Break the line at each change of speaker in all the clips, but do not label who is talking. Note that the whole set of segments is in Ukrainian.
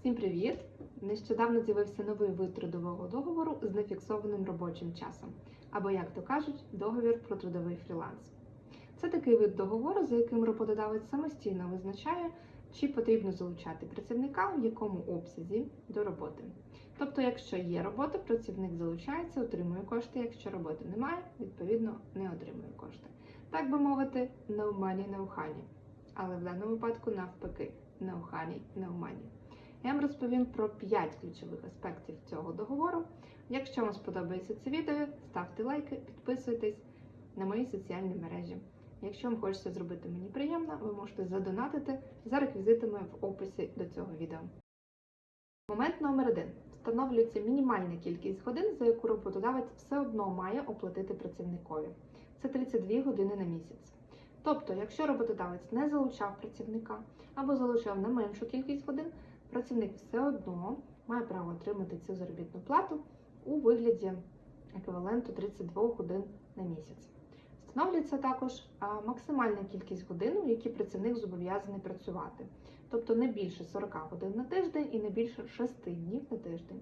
Всім привіт! Нещодавно з'явився новий вид трудового договору з нефіксованим робочим часом, або, як то кажуть, договір про трудовий фріланс. Це такий вид договору, за яким роботодавець самостійно визначає, чи потрібно залучати працівника в якому обсязі до роботи. Тобто, якщо є робота, працівник залучається, отримує кошти. Якщо роботи немає, відповідно не отримує кошти. Так би мовити, no money, no honey. Але в даному випадку навпаки, no honey, no money. Я вам розповім про 5 ключових аспектів цього договору. Якщо вам сподобається це відео, ставте лайки, підписуйтесь на мої соціальні мережі. Якщо вам хочеться зробити мені приємно, ви можете задонатити за реквізитами в описі до цього відео. Момент номер один. Встановлюється мінімальна кількість годин, за яку роботодавець все одно має оплатити працівникові. Це 32 години на місяць. Тобто, якщо роботодавець не залучав працівника або залучав на меншу кількість годин, працівник все одно має право отримати цю заробітну плату у вигляді еквіваленту 32 годин на місяць. Встановлюється також максимальна кількість годин, у які працівник зобов'язаний працювати, тобто не більше 40 годин на тиждень і не більше 6 днів на тиждень.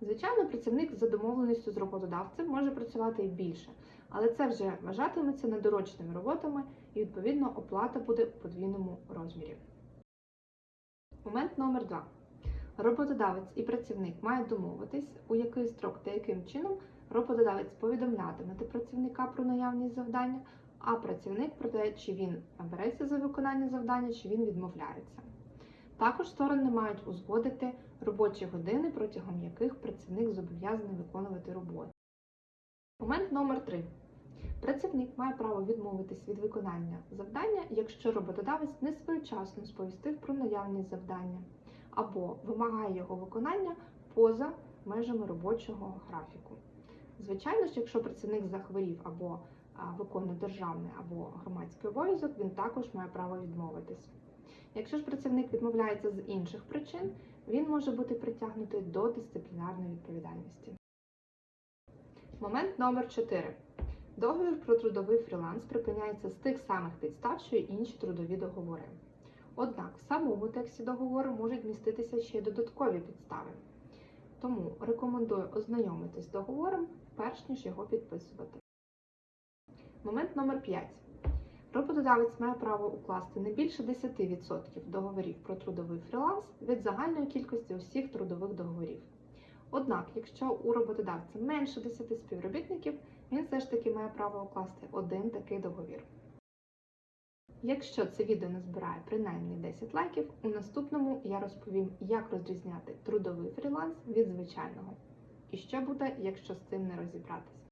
Звичайно, працівник за домовленістю з роботодавцем може працювати і більше, але це вже вважатиметься недорочними роботами і відповідно оплата буде у подвійному розмірі. Момент номер 2. Роботодавець і працівник мають домовитись, у який строк та яким чином роботодавець повідомлятиме працівника про наявність завдання, а працівник про те, чи він береться за виконання завдання, чи він відмовляється. Також сторони мають узгодити робочі години, протягом яких працівник зобов'язаний виконувати роботу. Момент номер 3. Працівник має право відмовитись від виконання завдання, якщо роботодавець не своєчасно сповістив про наявність завдання або вимагає його виконання поза межами робочого графіку. Звичайно ж, якщо працівник захворів або виконує державний або громадський обов'язок, він також має право відмовитись. Якщо ж працівник відмовляється з інших причин, він може бути притягнутий до дисциплінарної відповідальності. Момент номер 4. Договір про трудовий фріланс припиняється з тих самих підстав, що й інші трудові договори. Однак в самому тексті договору можуть міститися ще й додаткові підстави. Тому рекомендую ознайомитись з договором, перш ніж його підписувати. Момент номер 5. Роботодавець має право укласти не більше 10% договорів про трудовий фріланс від загальної кількості усіх трудових договорів. Однак, якщо у роботодавця менше 10 співробітників, він все ж таки має право укласти один такий договір. Якщо це відео не збирає принаймні 10 лайків, у наступному я розповім, як розрізняти трудовий фріланс від звичайного. І що буде, якщо з цим не розібратися.